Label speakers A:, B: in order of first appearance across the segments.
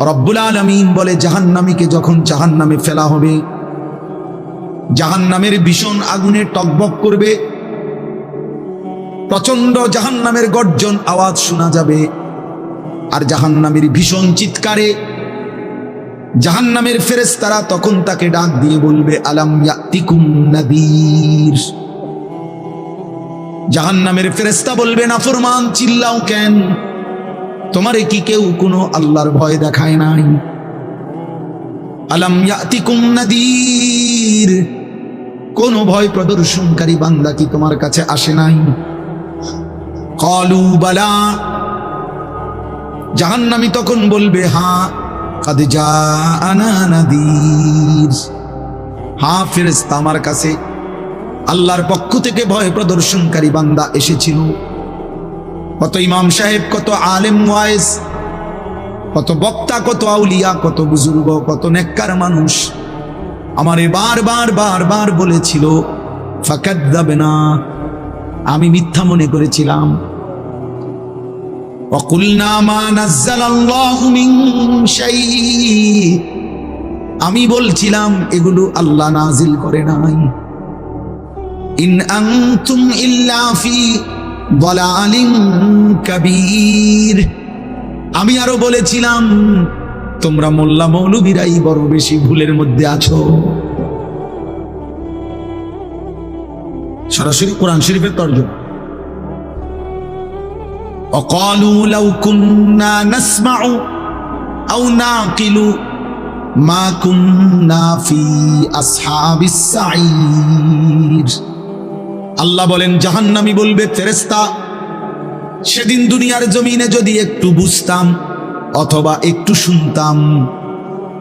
A: রব্বুল আলমিন বলে, জাহান্নামীকে যখন জাহান্নামে ফেলা হবে, জাহান্নামের ভীষণ আগুনে টকবক করবে প্রচণ্ড জাহান্নামের গর্জন আওয়াজ শোনা যাবে, আর জাহান্নামের ভীষণ চিৎকারে জাহান্নামের ফেরেশতারা তখন তাকে ডাক দিয়ে বলবে, আলাম নাদির? জাহান্নামের ফেরেশতা বলবে, না ফরমান, চিল্লাও কেন? তোমারে কি কেউ কোনো আল্লাহর ভয় দেখায় নাই? আলাম ইয়াতিকুম কোন ভয় প্রদর্শনকারী বান্দা কি তোমার কাছে আসে নাই? কলু বালা। জাহান্নামী তখন বলবে, হা, কাদ জাআনা নাদির। হা, ফেরেশতা আমার কাছে। আল্লাহর পক্ষ থেকে ভয় প্রদর্শনকারী বান্দা এসেছিল। কত ইমাম সাহেব, কত আলেম ওয়াইস কত বক্তা, কত আউলিয়া, কত বুজুর্গ, কত নেককার মানুষ। আমারে বারবার বারবার বলেছিল ফাকাত যাবে না আমি মিথ্যা মনে করেছিলাম। আমি বলছিলাম, এগুলো আল্লাহ নাজিল করে নাই। ইন আংতুম ইল্লাফি ফি দালালিন কাবীর আমি আরো বলেছিলাম তোমরা মোল্লা মৌলবীরাই বড় বেশি ভুলের মধ্যে আছো সরাসরি কোরআন শরীফের তর্জমা وقالوا لو كنا نسمع أو نعقل ما كنا في أصحاب السعير আল্লাহ বলেন, জাহান্নামি বলবে ফেরেস্তা সেদিন দুনিয়ার জমিনে যদি একটু বুঝতাম অথবা একটু শুনতাম,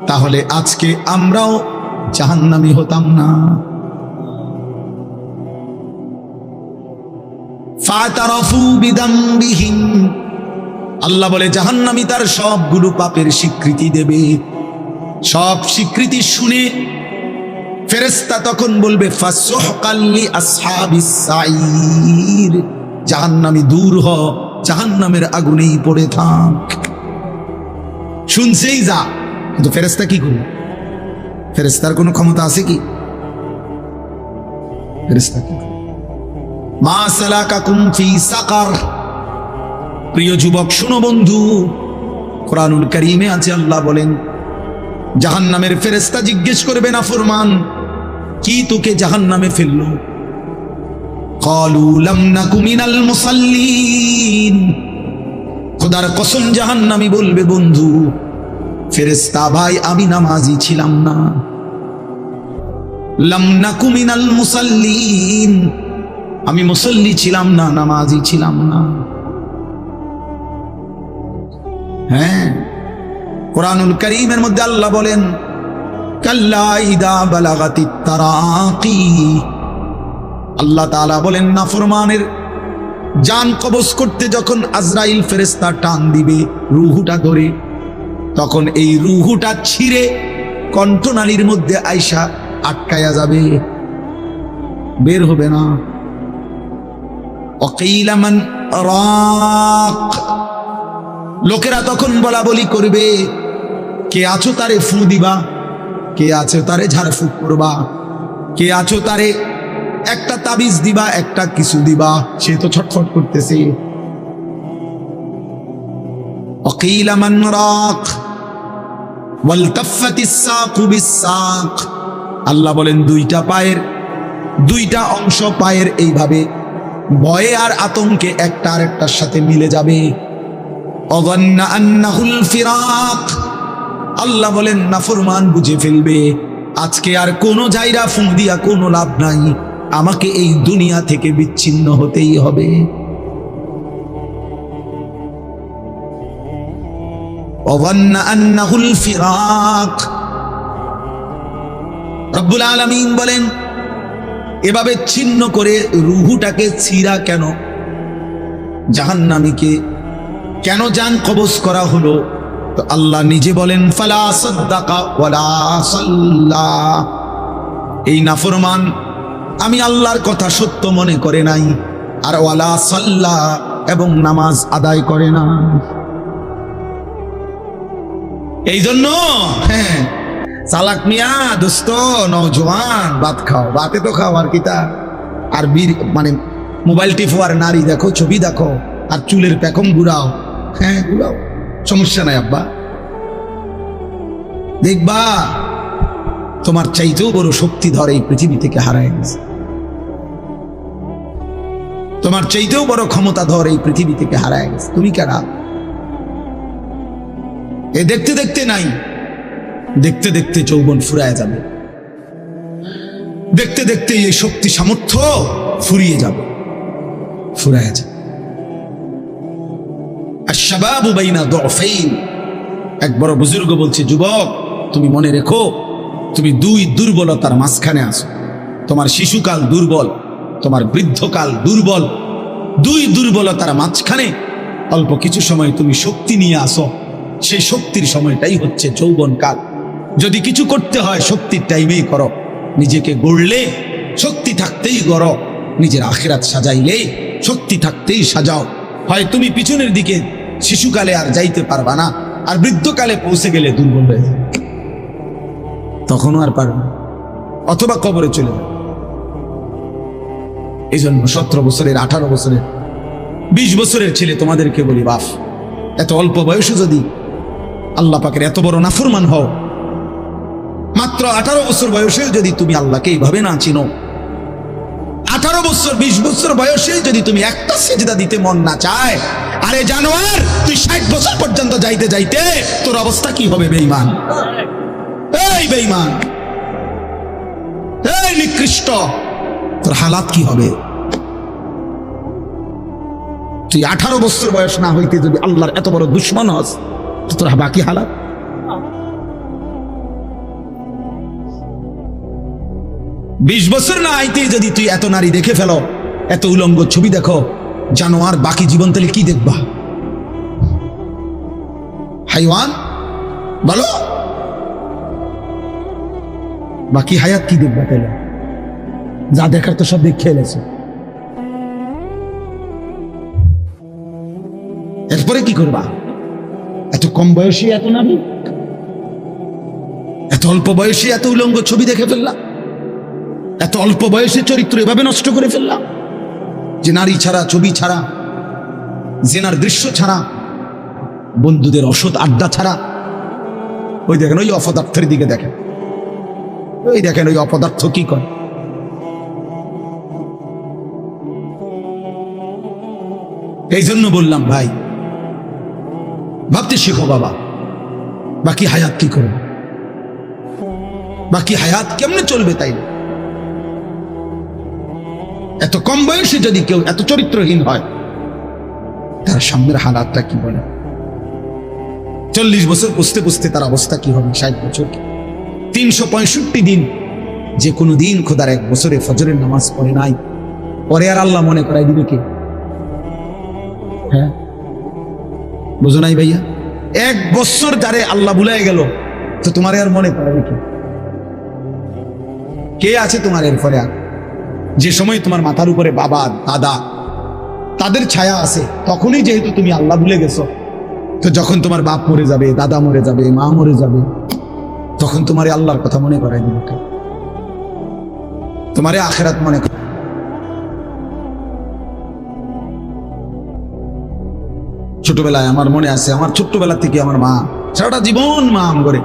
A: তাহলে আজকে আমরাও জাহান্নামি হতাম না। আল্লাহ বলে, জাহান্নামী তার সবগুলো পাপের স্বীকৃতি দেবে। সব স্বীকৃতি শুনে ফেরেস্তা তখন বলবে ফাসহকাল্লি আসহাবিস জাহান্নামী দূর হ, জাহান্নামের আগুনেই পড়ে থাক। শুনছেই যা, কিন্তু ফেরেস্তা কি করবে? ফেরেস্তার কোনো ক্ষমতা আছে কি? প্রিয় যুবক, শুনো বন্ধু, কোরআনুল করিমে আছে আল্লাহ বলেন, জাহান্নামের ফেরেস্তা জিজ্ঞেস করবে না ফরমান কি তোকে জাহান নামে ফেলল খোদার কসম জাহান নামি বলবে, বন্ধু ফেরেস্তা ভাই, আমি নামাজি ছিলাম না। লামনাকুমিনাল মুসাল্লিন। আমি মুসল্লি ছিলাম না, নামাজি ছিলাম না। হ্যাঁ কোরআনুল করিমের মধ্যে আল্লাহ বলেন তারাকি। আল্লাহ তাআলা বলেন না ফরমানের জান কবজ করতে যখন আজরাইল ফেরেস্তা টান দিবে রুহুটা ধরে, তখন এই রুহুটা ছিঁড়ে কণ্ঠনালীর মধ্যে আয়সা আটকায়া যাবে। বের হবে না। অকিলামান রাক লোকেরা তখন বলা বলি করবে, কে আছো তারে ফু দিবা? কে আছো তারে ঝাড়ফুঁক করবা? কে আছো তারে একটা তাবিজ দিবা, একটা কিছু দিবা? সে তো ছটফট করতেছে। আল্লাহ বলেন, দুইটা পায়ের, দুইটা অংশ পায়ের এইভাবে ভয়ে আর আতঙ্কে একটা আর একটার সাথে মিলে যাবে। অগন্না আন্নাহুল ফিরাক। আল্লাহ বলেন, নাফরমান বুঝে ফেলবে। আজকে আর কোনো জায়গা ফুঁ দিয়া কোনো লাভ নাই। আমাকে এই দুনিয়া থেকে বিচ্ছিন্ন হতেই হবে। রব্বুল আলমিন বলেন, এভাবে ছিন্ন করে রুহুটাকে ছিঁড়া কেন? জাহান্নামীকে কেন জান কবজ করা হলো? তো আল্লাহ নিজে বলেন, ফালা সাদ্দাকা ওয়ালা সাল্লা। এই নাফরমান, আমি আল্লাহর কথা সত্য মনে করে নাই, আর ওয়ালা সাল্লা এবং নামাজ আদায় করে না। এই জন্য হ্যাঁ চালাক মিয়া, দোস্ত নজওয়ান ভাত খাও, ভাতে তো খাও আর কি তা। আর বীর মানে মোবাইল টিপো আর নারী দেখো, ছবি দেখো, আর চুলের পেখম ঘুরাও হ্যাঁ ঘুরাও। সমস্যা নাই আব্বা। দেখবা, তোমার চাইতেও বড় শক্তিধর এই পৃথিবী থেকে হারায় গেছে। তোমার চাইতেও বড় ক্ষমতাধর এই পৃথিবী থেকে হারায় গেছে। তুমি কেনা এ দেখতে দেখতে নাই, দেখতে দেখতে যৌবন ফুরায় যাবে। দেখতে দেখতে এই শক্তি সামর্থ্য ফুরিয়ে যাবে, ফুরায় যাবে। আর শাবাবু বাইনা দফাইন। এক বড় বুজুর্গ বলছে, যুবক, তুমি মনে রেখো, তুমি দুই দুর্বলতার মাঝখানে আছো। তোমার শিশুকাল দুর্বল, তোমার বৃদ্ধকাল দুর্বল। দুই দুর্বলতার মাঝখানে অল্প কিছু সময় তুমি শক্তি নিয়ে আসো সেই শক্তির সময়টাই হচ্ছে যৌবন কাল। যদি কিছু করতে হয়, শক্তির টাইমেই করো। নিজেকে গড়লে শক্তি থাকতেই গড়। নিজের আখেরাত সাজাইলে শক্তি থাকতেই সাজাও। হয় তুমি পিছনের দিকে শিশুকালে আর যাইতে পারবা না, আর বৃদ্ধকালে পৌঁছে গেলে দুর্বল হয়ে যাবে তখনও আর পারবে। অথবা কবরে চলে যাবে এই জন্য সতেরো বছরের, আঠারো বছরের, বিশ বছরের ছেলে তোমাদেরকে বলি বাপ এত অল্প বয়সে যদি আল্লাহ পাকের এত বড় নাফরমান হও, মাত্র আঠারো বছর বয়সেও যদি তুমি আল্লাহকে এইভাবে না চিনো আঠারো বছর, বিশ বছর বয়সে যদি তুমি একটা সেজদা দিতে মন না চায়, আরে জানোয়ার, তুই ষাট বছর পর্যন্ত যাইতে যাইতে তোর অবস্থা কি হবে বেইমান এই বেইমান এই নিকৃষ্ট! তোর হালাত কি হবে? তুই আঠারো বছর বয়স না হইতে যদি আল্লাহর এত বড় দুশ্মন হস তোর বাকি হালাত? বিশ বছর না আইতে যদি তুই এত নারী দেখে ফেলো, এত উলঙ্গ ছবি দেখো জানোয়ার বাকি জীবন তাহলে কি দেখবা? হাইওয়ান, বলো। বাকি হায়াত কি দেখবা তাহলে? যা দেখার তো সব দেখে এলেছে এরপরে কি করবা? এত কম বয়সী এত নারী? এত অল্প বয়সী এত উলঙ্গ ছবি দেখে ফেললাম এত অল্প বয়সে চরিত্র এভাবে নষ্ট করে ফেললাম। যে নারী ছাড়া, ছবি ছাড়া, জেনার দৃশ্য ছাড়া, বন্ধুদের অসৎ আড্ডা ছাড়া। ওই দেখেন, ওই অপদার্থের দিকে দেখেন। ওই দেখেন, ওই অপদার্থ কি করে? এই জন্য বললাম, ভাই, ভাবতে শেখো বাবা, বাকি হায়াত কি করবে বাকি হায়াত কেমনে চলবে তাই না? এত কম বয়সে যদি কেউ এত চরিত্রহীন হয়, তার সামনের হালাতটা কি বলে? চল্লিশ বছর পুষতে পুষতে তার অবস্থা কি হবে? ষাট বছর তিনশো পঁয়ষট্টি দিন, যে কোনো দিন খোদার এক বছরে ফজরের নামাজ পড়ে নাই, পরে আর আল্লাহ মনে করাই দিবে কে? হ্যাঁ? বুঝো নাই ভাইয়া? এক বছর যারে আল্লাহ ভুলাই গেল, তো তোমার আর মনে করাবে কে? কে আছে তোমার এর পরে আর? যে সময় তোমার মাথার উপরে বাবা, দাদা, তাদের ছায়া আছে, তখনই যেহেতু তুমি আল্লাহ ভুলে গেছো তো যখন তোমার বাপ মরে যাবে, দাদা মরে যাবে, মা মরে যাবে, তখন তোমারে আল্লাহর কথা মনে করাই কে? তোমারে আখেরাত মনে কর ছোটবেলায় আমার মনে আছে, আমার ছোট্টবেলা থেকে আমার মা সারাটা জীবন মা আম করে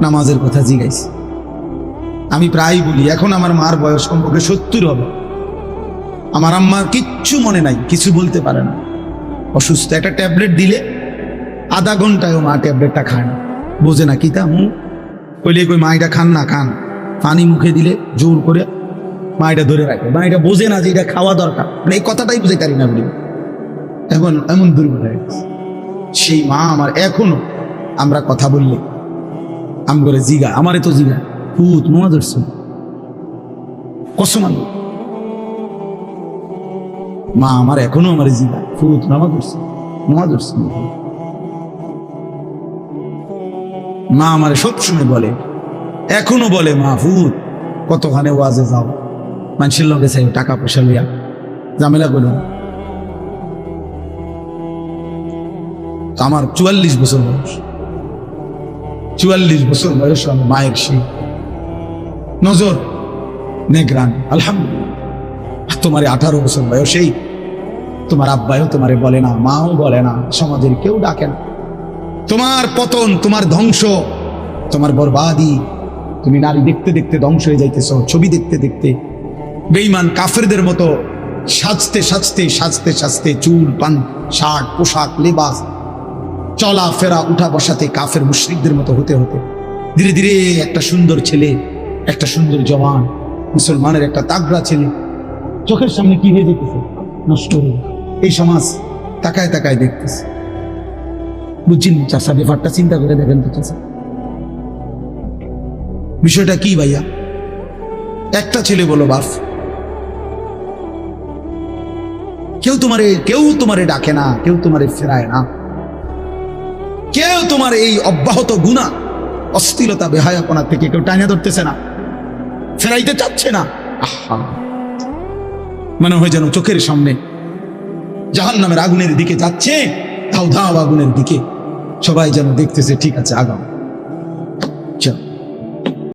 A: নামাজের কথা জিগাইছে আমি প্রায় বলি, এখন আমার মার বয়স কমপক্ষে সত্তর হবে আমার আম্মার কিচ্ছু মনে নাই, কিছু বলতে পারে না। অসুস্থ একটা ট্যাবলেট দিলে আধা ঘন্টায় ও মা ট্যাবলেটটা খায় না। বোঝে না কি তা, হুম? কইলে কই মা এটা খান না, খান। পানি মুখে দিলে জোর করে মা এটা ধরে রাখে। মা এটা বোঝে না যে এটা খাওয়া দরকার। মানে এই কথাটাই বুঝে পারি না বলি। এখন এমন দুর্বল হয়ে গেছে। সেই মা আমার এখনও আমরা কথা বললে আম করে জিগা, আমারে তো জিগা। পুত নোয়া ধরছে। কসমান মা আমার এখনও আমার জিগা পুত নামা ধরছে। নোয়া ধরছে। মা আমার সবসময় বলে, এখনও বলে মা ফুত কতখানে ওয়াজে যাও? মানুষের লগে চাই টাকা পয়সা লিয়া ঝামেলা করো না। তো আমার চুয়াল্লিশ বছর বয়স। চুয়াল্লিশ বছর বয়স আমার মায়ের সেই নজর। নেগ্রান, আলহামদুলিল্লাহ। তোমার আঠারো বছর বয়সেই তোমার আব্বাইও তোমারে বলে না, মাও বলে না, সমাজের কেউ ডাকে না। তোমার পতন, তোমার ধ্বংস, তোমার বরবাদি, তুমি নারী দেখতে দেখতে ধ্বংস হয়ে যাইতেছ, ছবি দেখতে দেখতে। বেইমান কাফেরদের মতো সাজতে সাজতে সাজতে সাজতে চুল, পান, শার্ট, পোশাক, লেবাস চলা ফেরা উঠা বসাতে কাফের মুশ্রিকদের মতো হতে হতে। ধীরে ধীরে একটা সুন্দর ছেলে একটা সুন্দর জওয়ান, মুসলমানের একটা তাগড়া ছেলে। চোখের সামনে কি হয়ে যেতেছে? নষ্ট হয়ে এই সমাজ তাকায় তাকায় দেখতেছে। বুঝছেন চাষা, ব্যাপারটা চিন্তা করে দেখেন তো চাষা। বিষয়টা কি ভাইয়া? একটা ছেলে বলো বাপ। কেউ তোমারে কেউ তোমারে ডাকে না, কেউ তোমারে ফেরায় না। কেউ তোমার এই অব্যাহত গুণা, অস্থিরতা, বেহায়াপনা থেকে কেউ টাইনা ধরতেছে না। ফেরাইতে চাচ্ছে না। আহা। মনে হয় যেন চোখের সামনে জাহান নামের আগুনের দিকে যাচ্ছে ধাও ধাও আগুনের দিকে। সবাই যেন দেখতেছে ঠিক আছে আগাম